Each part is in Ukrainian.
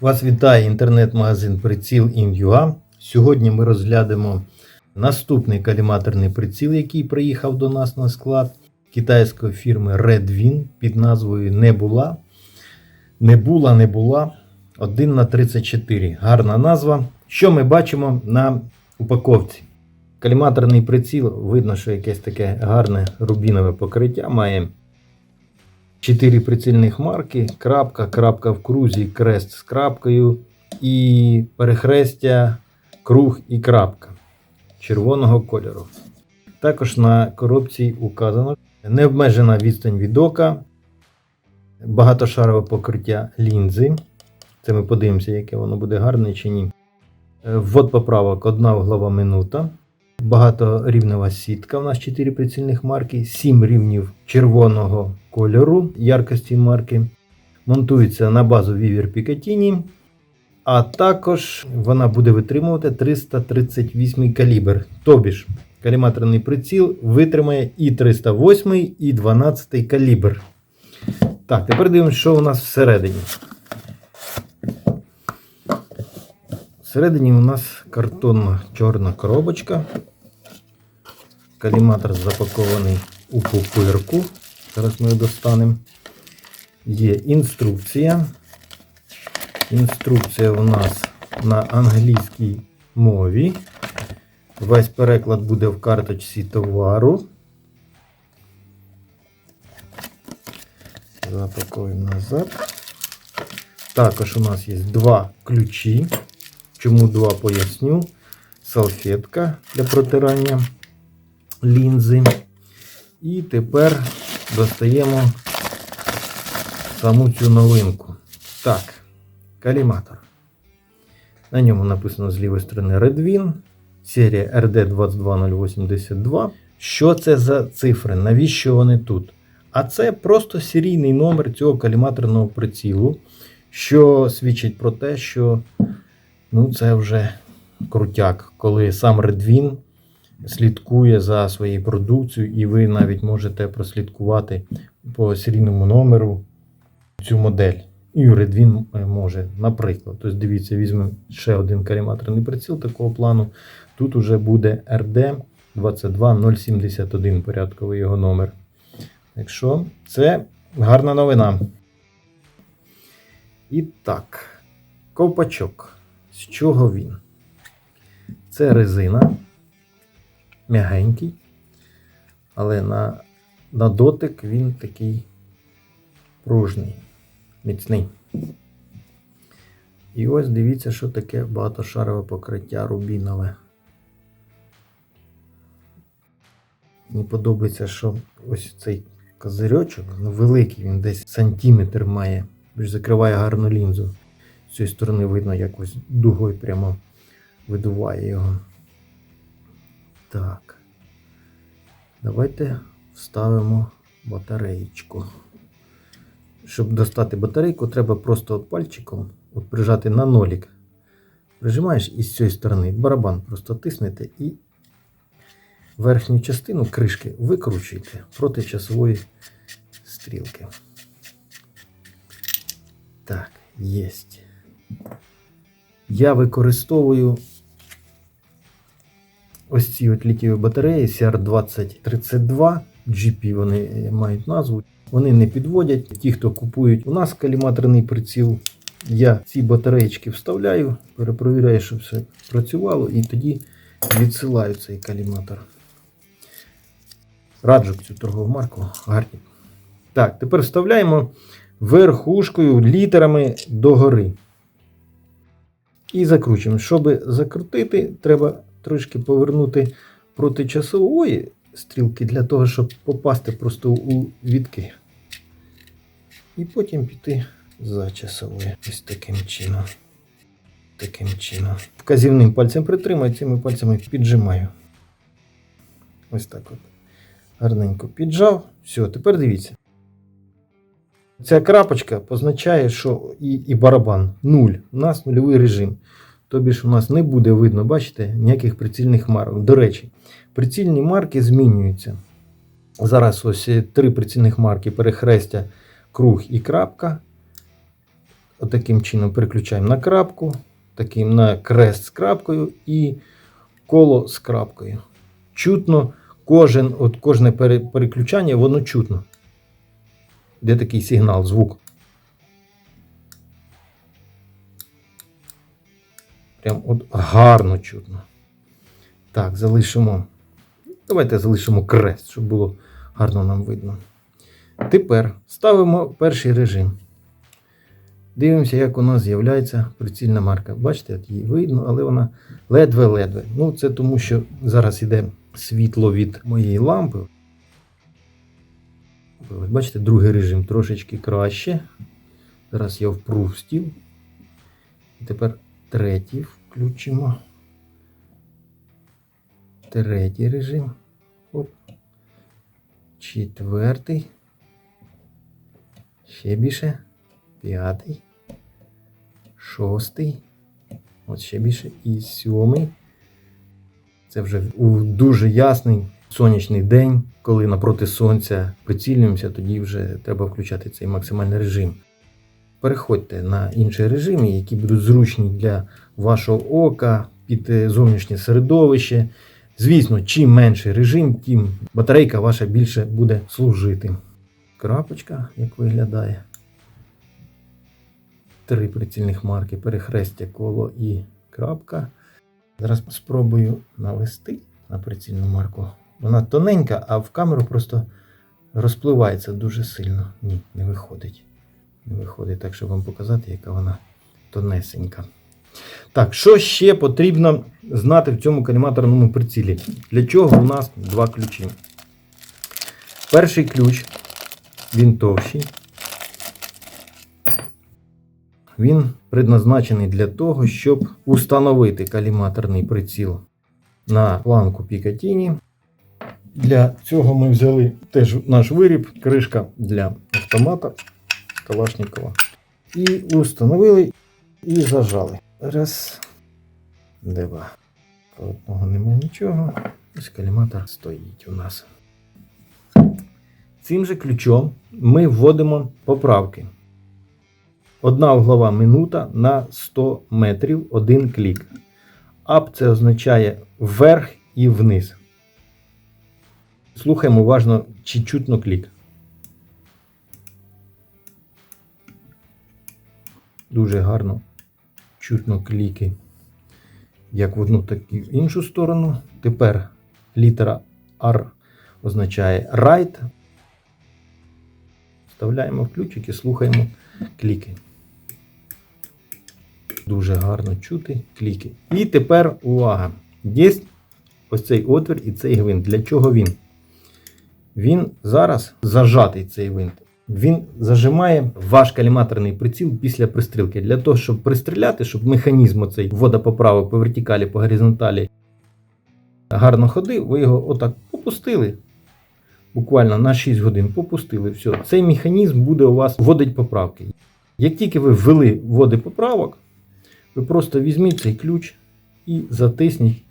Вас вітає інтернет-магазин Приціл Індюа. Сьогодні ми розглянемо наступний каліматорний приціл, який приїхав до нас на склад китайської фірми Redwin під назвою Nebula. Не була, не була. 1 на 34. Гарна назва. Що ми бачимо на упаковці? Каліматорний приціл, видно, що якесь таке гарне рубінове покриття має. Чотири прицільних марки, крапка, крапка в крузі, крест з крапкою і перехрестя, круг і крапка червоного кольору. Також на коробці указано необмежена відстань від ока, багатошарове покриття лінзи. Це ми подивимося, яке воно буде гарне чи ні. Е, Ввод поправок одна углова минута. Багаторівнева сітка. У нас 4 прицільних марки, 7 рівнів червоного кольору яркості марки. Монтується на базу Viver Picatinny. А також вона буде витримувати 338 калібр. Тобі ж, каліматорний приціл витримає і 308, і 12 калібр. Так, тепер дивимося, що у нас всередині. Всередині у нас картонна чорна коробочка. Каліматор запакований у пупирку. Зараз ми його достанемо. Є інструкція. Інструкція у нас на англійській мові. Весь переклад буде в карточці товару. Запакуємо назад. Також у нас є два ключі. Чому два поясню. Салфетка для протирання лінзи. І тепер достаємо саму цю новинку. Так, каліматор. На ньому написано з лівої сторони Redwin, серія RD22082. Що це за цифри? Навіщо вони тут? А це просто серійний номер цього каліматорного прицілу, що свідчить про те, що ну, це вже крутяк, коли сам Redwin слідкує за своєю продукцією, і ви навіть можете прослідкувати по серійному номеру цю модель. І Redwin може, наприклад. Тобто, дивіться, візьмемо ще один каліматорний приціл такого плану. Тут уже буде RD 22071 порядковий його номер. Так що, це гарна новина. І так, ковпачок. З чого він? Це резина. М'ягенький. Але на, на дотик він такий пружний, міцний. І ось дивіться, що таке багатошарове покриття рубінове. Мені подобається, що ось цей козирьочок, ну великий, він десь сантиметр має, більш закриває гарну лінзу. З цієї сторони видно, як ось дугою прямо видуває його. Так. Давайте вставимо батареєчку. Щоб достати батарейку, треба просто пальчиком от прижати на нолік. Прижимаєш і з цієї сторони барабан просто тиснете і верхню частину кришки викручуєте проти часової стрілки. Так, єсть. Я використовую ось ці от літієві батареї CR2032 GP вони мають назву. Вони не підводять. Ті, хто купують у нас каліматорний приціл, я ці батареїчки вставляю, перепровіряю, щоб все працювало, і тоді відсилаю цей каліматор. Раджу цю торгову марку. Гарні. Так, тепер вставляємо верхушкою літерами догори. І закручуємо. Щоб закрутити, треба трошки повернути проти часової стрілки для того, щоб попасти просто у відки. І потім піти за часовою. Ось таким чином. Таким чином. Вказівним пальцем притримаю, цими пальцями піджимаю. Ось так от. Гарненько піджав. Все, тепер дивіться. Ця крапочка позначає, що і, і барабан 0. У нас нульовий режим. Тобі ж у нас не буде видно, бачите, ніяких прицільних марок. До речі, прицільні марки змінюються. Зараз ось три прицільних марки перехрестя, круг і крапка. отаким чином переключаємо на крапку, таким на крест з крапкою і коло з крапкою. Чутно кожен, от кожне переключання, воно чутно. Де такий сигнал, звук. Прям от гарно чутно. Так, залишимо. Давайте залишимо крест, щоб було гарно нам видно. Тепер ставимо перший режим. Дивимося, як у нас з'являється прицільна марка. Бачите, її видно, але вона ледве-ледве. Ну, це тому, що зараз йде світло від моєї лампи. Бачите, другий режим трошечки краще. Зараз я впру в стіл. І тепер третій включимо. Третій режим. Оп. Четвертий. Ще більше. П'ятий. Шостий. От ще більше. І сьомий. Це вже у дуже ясний сонячний день, коли напроти сонця прицілюємося, тоді вже треба включати цей максимальний режим. Переходьте на інші режими, які будуть зручні для вашого ока під е, зовнішнє середовище. Звісно, чим менший режим, тим батарейка ваша більше буде служити. Крапочка, як виглядає. Три прицільних марки, перехрестя, коло і крапка. Зараз спробую навести на прицільну марку. Вона тоненька, а в камеру просто розпливається дуже сильно. Ні, не виходить. Не виходить так, щоб вам показати, яка вона тонесенька. Так, що ще потрібно знати в цьому коліматорному прицілі? Для чого у нас два ключі? Перший ключ, він товщий. Він предназначений для того, щоб установити каліматорний приціл на планку Picatinny. Для цього ми взяли теж наш виріб, кришка для автомата Калашникова. І установили і зажали. Раз, два. Одного немає нічого. Ось стоїть у нас. Цим же ключом ми вводимо поправки. Одна углова минута на 100 метрів один клік. Up це означає вверх і вниз. Слухаємо уважно, чи чутно клік. Дуже гарно чутно кліки. Як в одну, так і в іншу сторону. Тепер літера R означає right. Вставляємо в ключик і слухаємо кліки. Дуже гарно чути кліки. І тепер увага! Є ось цей отвір і цей гвинт. Для чого він? Він зараз зажатий цей гвинт. Він зажимає ваш каліматорний приціл після пристрілки. Для того, щоб пристріляти, щоб механізм оцей водопоправок по вертикалі, по горизонталі гарно ходив, ви його отак попустили. Буквально на 6 годин попустили. Все. Цей механізм буде у вас вводить поправки. Як тільки ви ввели вводи поправок, ви просто візьміть цей ключ і затисніть.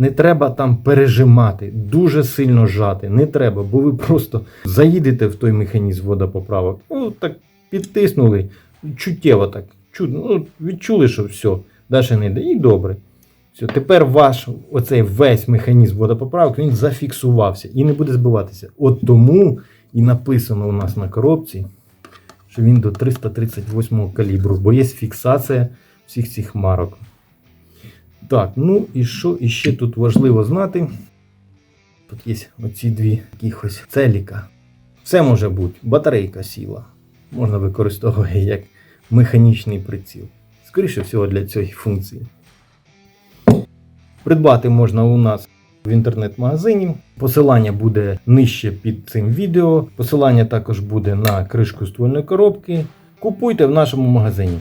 Не треба там пережимати, дуже сильно жати. Не треба, бо ви просто заїдете в той механізм водопоправок. Ну, так підтиснули, чуттєво так. Чу, ну, відчули, що все, далі не йде. І добре. Все, тепер ваш оцей весь механізм водопоправок він зафіксувався і не буде збиватися. От тому і написано у нас на коробці, що він до 338 калібру, бо є фіксація всіх цих марок. Так, ну і що іще тут важливо знати? Тут є оці дві якихось целіка. Все може бути. Батарейка сіла. Можна використовувати як механічний приціл. Скоріше всього для цієї функції. Придбати можна у нас в інтернет-магазині. Посилання буде нижче під цим відео. Посилання також буде на кришку ствольної коробки. Купуйте в нашому магазині.